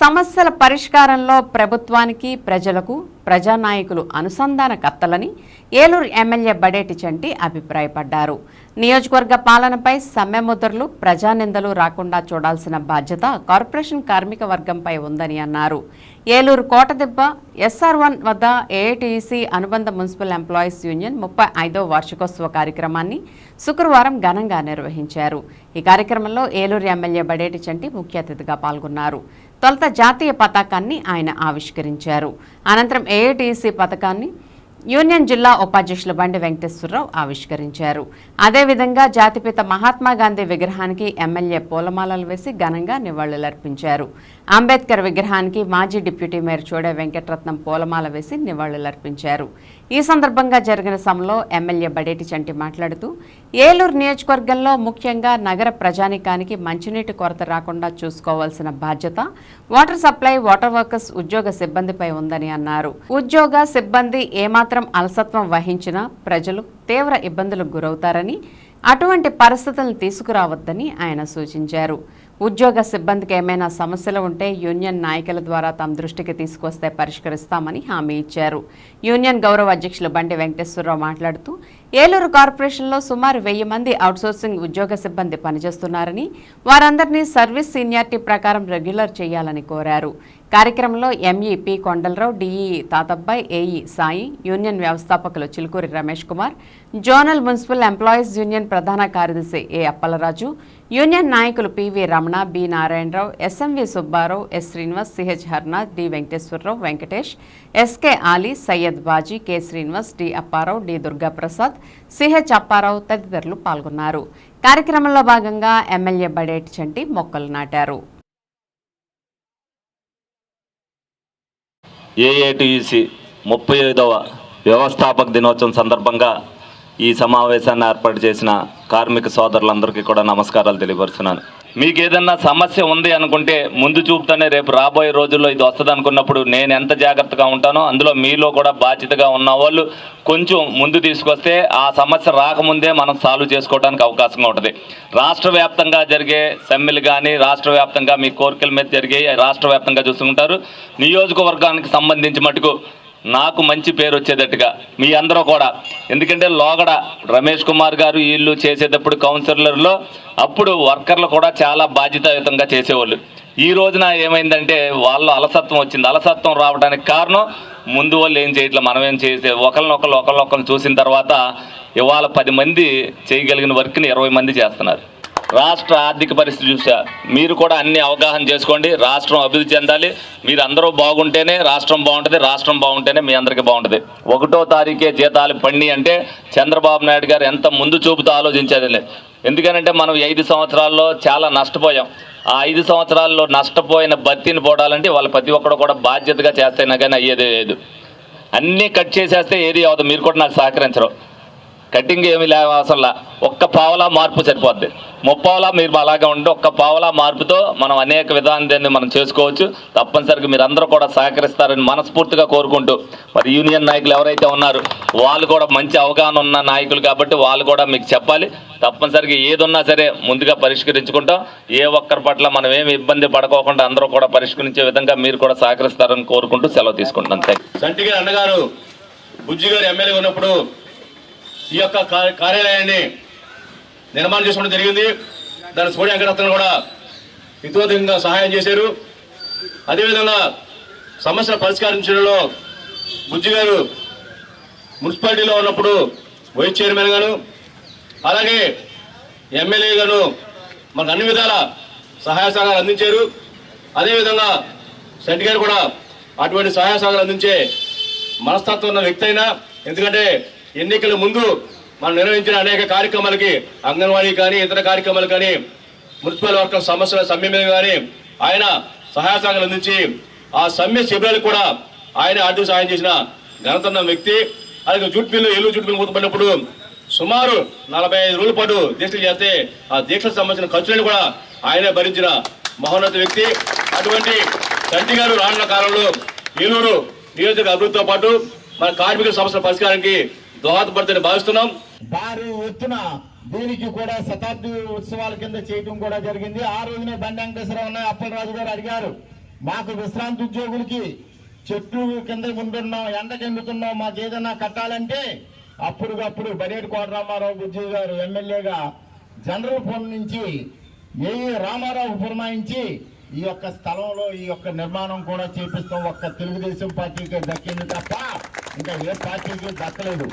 సమస్యల పరిష్కారంలో ప్రభుత్వానికి ప్రజలకు ప్రజానాయకులు అనుసంధానకర్తలని ఏలూరు ఎమ్మెల్యే బడేటి చంటి అభిప్రాయపడ్డారు. నియోజకవర్గ పాలనపై సమ్మెముద్రలు ప్రజానిందలు రాకుండా చూడాల్సిన బాధ్యత కార్పొరేషన్ కార్మిక వర్గంపై ఉందని అన్నారు. ఏలూరు కోటదిబ్బ ఎస్ఆర్ వన్ వద్ద ఏఐటీసీ అనుబంధ మున్సిపల్ ఎంప్లాయీస్ యూనియన్ ముప్పై ఐదో వార్షికోత్సవ కార్యక్రమాన్ని శుక్రవారం ఘనంగా నిర్వహించారు. ఈ కార్యక్రమంలో ఏలూరు ఎమ్మెల్యే బడేటి చంటి ముఖ్య అతిథిగా పాల్గొన్నారు. తొలుత జాతీయ పతాకాన్ని ఆయన ఆవిష్కరించారు. అనంతరం ఏఐటీసీ పథకాన్ని యూనియన్ జిల్లా ఉపాధ్యక్షులు బండి వెంకటేశ్వరరావు ఆవిష్కరించారు. అదేవిధంగా జాతిపిత మహాత్మా గాంధీ విగ్రహానికి ఎమ్మెల్యే పూలమాలలు వేసి ఘనంగా నివాళులర్పించారు. అంబేద్కర్ విగ్రహానికి మాజీ డిప్యూటీ మేయర్ చోడే వెంకటరత్నం పూలమాల వేసి నివాళులర్పించారు. ఈ సందర్భంగా జరిగిన సభలో ఎమ్మెల్యే బడేటి చంటి మాట్లాడుతూ ఏలూరు నియోజకవర్గంలో ముఖ్యంగా నగర ప్రజానికానికి మంచినీటి కొరత రాకుండా చూసుకోవాల్సిన బాధ్యత వాటర్ సప్లై వాటర్ వర్కర్స్ ఉద్యోగ సిబ్బందిపై ఉందని అన్నారు. ఉద్యోగ సిబ్బంది ఏమాత్రం అలసత్వం వహించినా ప్రజలు తీవ్ర ఇబ్బందులకు గురవుతారని అటువంటి పరిస్థితులను తీసుకురావద్దని ఆయన సూచించారు. ఉద్యోగ సిబ్బందికి ఏమైనా సమస్యలు ఉంటే యూనియన్ నాయకుల ద్వారా తమ దృష్టికి తీసుకొస్తే పరిష్కరిస్తామని హామీ ఇచ్చారు. యూనియన్ గౌరవ అధ్యక్షులు బండి వెంకటేశ్వరరావు మాట్లాడుతూ ఏలూరు కార్పొరేషన్లో సుమారు వెయ్యి మంది అవుట్సోర్సింగ్ ఉద్యోగ సిబ్బంది పనిచేస్తున్నారని వారందరినీ సర్వీస్ సీనియారిటీ ప్రకారం రెగ్యులర్ చేయాలని కోరారు. కార్యక్రమంలో ME P Kondala Rao DE Tatabbai AE Sai union వ్యవస్థాపకులు Chilukuri Ramesh Kumar zonal municipal employees union ప్రధాన కార్యదర్శి ఏ అప్పలరాజు యూనియన్ నాయకులు PV Ramana Ramana B. Narayana Rao SMV Subba Rao S. Srinivas CH Harnath D. Venkateswara Rao Venkatesh SK Ali Syed Baji K. Srinivas D. Appa Rao D. Durga Prasad CH Appa Rao తదితరులు పాల్గొన్నారు. కార్యక్రమంలో భాగంగా MLA Badeti చంటి మొక్కలు నాటారు. ఏఏటీయూసీ ముప్పై ఐదవ వ్యవస్థాపక దినోత్సవం సందర్భంగా ఈ సమావేశాన్ని ఏర్పాటు చేసిన కార్మిక సోదరులందరికీ కూడా నమస్కారాలు తెలియపరుస్తున్నాను. మీకు ఏదన్నా సమస్య ఉంది అనుకుంటే ముందు చూపుతానే రేపు రాబోయే రోజుల్లో ఇది వస్తుంది అనుకున్నప్పుడు నేను ఎంత జాగ్రత్తగా ఉంటానో అందులో మీలో కూడా బాధ్యతగా ఉన్న వాళ్ళు కొంచెం ముందు తీసుకొస్తే ఆ సమస్య రాకముందే మనం సాల్వ్ చేసుకోవడానికి అవకాశంగా ఉంటుంది. రాష్ట్ర వ్యాప్తంగా జరిగే సమ్మెలు కానీ రాష్ట్ర వ్యాప్తంగా మీ కోరికల మీద జరిగే రాష్ట్ర వ్యాప్తంగా చూసుకుంటారు. నియోజకవర్గానికి సంబంధించి మటుకు నాకు మంచి పేరు వచ్చేటట్టుగా మీ అందరూ కూడా. ఎందుకంటే లోగడ రమేష్ కుమార్ గారు వీళ్ళు చేసేటప్పుడు కౌన్సిలర్లో అప్పుడు వర్కర్లు కూడా చాలా బాధ్యతాయుతంగా చేసేవాళ్ళు. ఈ రోజున ఏమైందంటే వాళ్ళు అలసత్వం వచ్చింది. అలసత్వం రావడానికి కారణం ముందు వాళ్ళు ఏం చేయట్లేదు మనం ఏం చేసే ఒకరినొకరు ఒకరినొకరు చూసిన తర్వాత ఇవాళ పది మంది చేయగలిగిన వర్క్ని ఇరవై మంది చేస్తున్నారు. రాష్ట్ర ఆర్థిక పరిస్థితి చూసా. మీరు కూడా అన్ని అవగాహన చేసుకోండి. రాష్ట్రం అభివృద్ధి చెందాలి. మీరు అందరూ బాగుంటేనే రాష్ట్రం బాగుంటుంది రాష్ట్రం బాగుంటేనే మీ అందరికీ బాగుంటుంది. ఒకటో తారీఖే జీతాలు పండి అంటే చంద్రబాబు నాయుడు గారు ఎంత ముందు చూపుతో ఆలోచించేది ఎందుకనంటే మనం ఐదు సంవత్సరాల్లో చాలా నష్టపోయాం. ఆ ఐదు సంవత్సరాల్లో నష్టపోయిన బత్తిని పోడాలంటే వాళ్ళు ప్రతి ఒక్కరు కూడా బాధ్యతగా చేస్తేనే కానీ అయ్యేది లేదు. అన్నీ కట్ చేసేస్తే ఏది అవదు మీరు కూడా నాకు సహకరించరు. కటింగ్ ఏమి లేవు అవసరంలా ఒక్క పావలా మార్పు సరిపోద్ది. ముప్పావలా మీరు అలాగే ఉండి ఒక్క పావలా మార్పుతో మనం అనేక విధానాన్ని మనం చేసుకోవచ్చు. తప్పనిసరిగా మీరు అందరూ కూడా సహకరిస్తారని మనస్ఫూర్తిగా కోరుకుంటూ మరి యూనియన్ నాయకులు ఎవరైతే ఉన్నారు వాళ్ళు కూడా మంచి అవగాహన ఉన్న నాయకులు కాబట్టి వాళ్ళు కూడా మీకు చెప్పాలి. తప్పనిసరిగా ఏదున్నా సరే ముందుగా పరిష్కరించుకుంటాం. ఏ ఒక్కరి పట్ల మనం ఏమి ఇబ్బంది పడుకోకుండా అందరూ కూడా పరిష్కరించే విధంగా మీరు కూడా సహకరిస్తారని కోరుకుంటూ సెలవు తీసుకుంటాం థ్యాంక్ యూ. సంటి అన్నగారు బుజ్జి గారు ఎమ్మెల్యే ఉన్నప్పుడు ఈ యొక్క కార్యాలయాన్ని నిర్మాణం చేసుకోవడం జరిగింది. దాని సూర్య వెంకటరత్న కూడా హితోధికంగా సహాయం చేశారు. అదేవిధంగా సమస్యలు పరిష్కరించడంలో బుజ్జి గారు మున్సిపాలిటీలో ఉన్నప్పుడు వైస్ చైర్మన్ గాను అలాగే ఎమ్మెల్యే గాను మనకు అన్ని విధాల సహాయ సహకారాలు అందించారు. అదేవిధంగా సెంటి గారు కూడా అటువంటి సహాయ సహకారాలు అందించే మనస్తత్వం ఉన్న వ్యక్తి అయినా ఎందుకంటే ఎన్నికల ముందు మనం నిర్వహించిన అనేక కార్యక్రమాలకి అంగన్వాడీ కానీ ఇతర కార్యక్రమాలు కానీ మున్సిపల్ వర్కర్ సమస్యల సమ్మె మీద కానీ ఆయన సహాయ సహకారాలు అందించి ఆ సమ్మె శిబిరాలకు కూడా ఆయన ఆర్థిక సహాయం చేసిన ఘనతన్న వ్యక్తి. అలాగే jute mill Eluru jute mill మూతపడినప్పుడు సుమారు నలభై ఐదు రోజుల పాటు దీక్షలు చేస్తే ఆ దీక్షకు సంబంధించిన ఖర్చులను కూడా ఆయనే భరించిన మహోన్నత వ్యక్తి. అటువంటి చంటి గారు రానున్న కాలంలో ఏలూరు నియోజక అభివృద్ధితో పాటు మన కార్మికుల సమస్యల పరిష్కారానికి దోహదపడుతుందని భావిస్తున్నాం. భారీ ఎత్తున దీనికి కూడా శతాబ్ది ఉత్సవాల కింద చేయటం కూడా జరిగింది. ఆ రోజునే బండి వెంకటేశ్వరరావు అప్పలరాజు గారు అడిగారు మాకు విశ్రాంతి ఉద్యోగులకి చెట్లు కింద ఉంటున్నాం ఎండ చెందుతున్నాం మాకు ఏదైనా కట్టాలంటే అప్పుడుకప్పుడు బడేటి కోటరామారావు బుజ్జి గారు ఎమ్మెల్యేగా జనరల్ ఫోన్ నుంచి ఏ. రామారావు పురమాయించి ఈ యొక్క స్థలంలో ఈ యొక్క నిర్మాణం కూడా చేపిస్తాం. ఒక్క తెలుగుదేశం పార్టీకే దక్కింది తప్ప ఇంకా ఏ పార్టీకి దక్కలేదు.